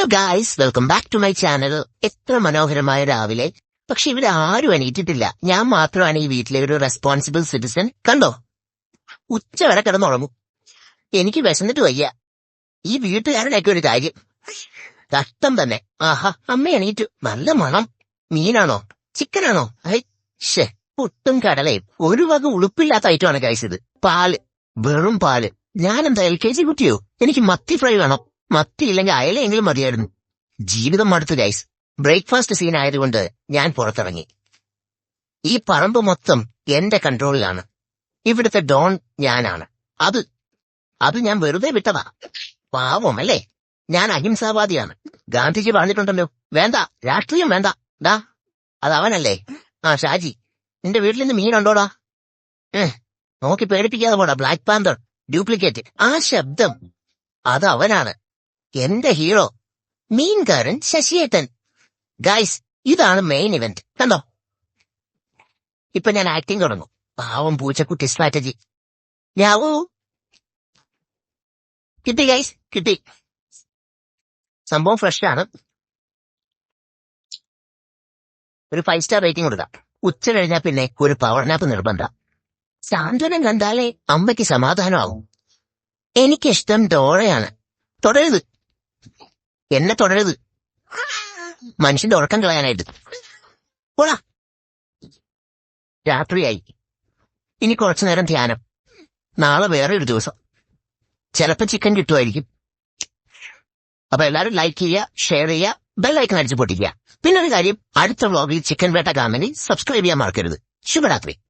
Hello guys welcome back to my channel എത്ര മനോഹരമായ രാവിലെ. പക്ഷെ ഇവിടെ ആരും എണീറ്റിട്ടില്ല. ഞാൻ മാത്രമാണ് ഈ വീട്ടിലെ ഒരു റെസ്പോൺസിബിൾ സിറ്റിസൺ കണ്ടോ? ഉച്ച വരെ കിടന്നുറങ്ങും. എനിക്ക് വിശന്നിട്ട് വയ്യ. ഈ വീട്ടുകാരനൊക്കെ ഒരു കാര്യം. കഷ്ടം തന്നെ. ആഹാ അമ്മ എണീറ്റു. നല്ല മണം. മീനാണോ? ചിക്കനാണോ? ഐ ഷേ പുട്ടും കടലയും. ഒരു വക ഉളുപ്പില്ലാത്ത ഐറ്റമാണ് ഗൈസ് ഇത്. പാൽ. വെറും പാൽ. ഞാനെന്താ എൽ കെ ജി കുട്ടിയോ എനിക്ക് മത്തി ഫ്രൈ വേണം. മത്തി ഇല്ലെങ്കിൽ അയലെങ്കിലും മതിയായിരുന്നു. ജീവിതം മടുത്തു ഗൈസ് ബ്രേക്ക്ഫാസ്റ്റ് സീൻ ആയതുകൊണ്ട് ഞാൻ പുറത്തിറങ്ങി. ഈ പറമ്പ് മൊത്തം എന്റെ കൺട്രോളിലാണ് ഇവിടുത്തെ ഡോൺ ഞാനാണ്. അത് അത് ഞാൻ വെറുതെ വിട്ടതാ. പാവം അല്ലേ? ഞാൻ അഹിംസാവാദിയാണ്. ഗാന്ധിജി പറഞ്ഞിട്ടുണ്ടല്ലോ. വേണ്ട രാഷ്ട്രീയം വേണ്ട. ഡാ അത് അവനല്ലേ. ആ ഷാജി നിന്റെ വീട്ടിൽ നിന്ന് മീനുണ്ടോടാ നോക്കി പേടിപ്പിക്കാതെ പോടാ ബ്ലാക്ക് പാന്തർ ഡ്യൂപ്ലിക്കേറ്റ് ആ ശബ്ദം അത് അവനാണ്. എന്റെ ഹീറോ. മീൻകാരൻ ശശിയേട്ടൻ. ഗൈസ് ഇതാണ് മെയിൻ ഇവന്റ് കണ്ടോ? ഇപ്പൊ ഞാൻ ആക്ടിങ് തുടങ്ങും. പാവം പൂച്ചക്കുട്ടി സ്ട്രാറ്റജി ഞാവൂ. കിട്ടി ഗൈസ് കിട്ടി. സംഭവം ഫ്രഷ് ആണ്. ഒരു ഫൈവ് സ്റ്റാർ റേറ്റിംഗ് കൊടുക്കാം. ഉച്ച കഴിഞ്ഞാൽ പിന്നെ ഒരു പവർ നിർബന്ധം. സാന്ത്വനം കണ്ടാലേ അമ്മയ്ക്ക് സമാധാനമാകും. എനിക്കിഷ്ടം ഡോറയാണ്. തുടരുത്. എന്നെ തുടരുത്. മനുഷ്യന്റെ ഉറക്കം കളയാനായിട്ട്. പോടാ. രാത്രിയായി. ഇനി കുറച്ചു നേരം ധ്യാനം. നാളെ വേറെ ഒരു ദിവസം. ചിലപ്പോ ചിക്കൻ കിട്ടുമായിരിക്കും. അപ്പൊ എല്ലാവരും ലൈക്ക് ചെയ്യുക ഷെയർ ചെയ്യുക ബെല്ലൈക്കൺ അടിച്ചു പൊട്ടിക്കുക. പിന്നെ ഒരു കാര്യം അടുത്ത വ്ളോഗിൽ ചിക്കൻ വേട്ട കാണണമെങ്കിൽ സബ്സ്ക്രൈബ് ചെയ്യാൻ മറക്കരുത്. ശുഭരാത്രി.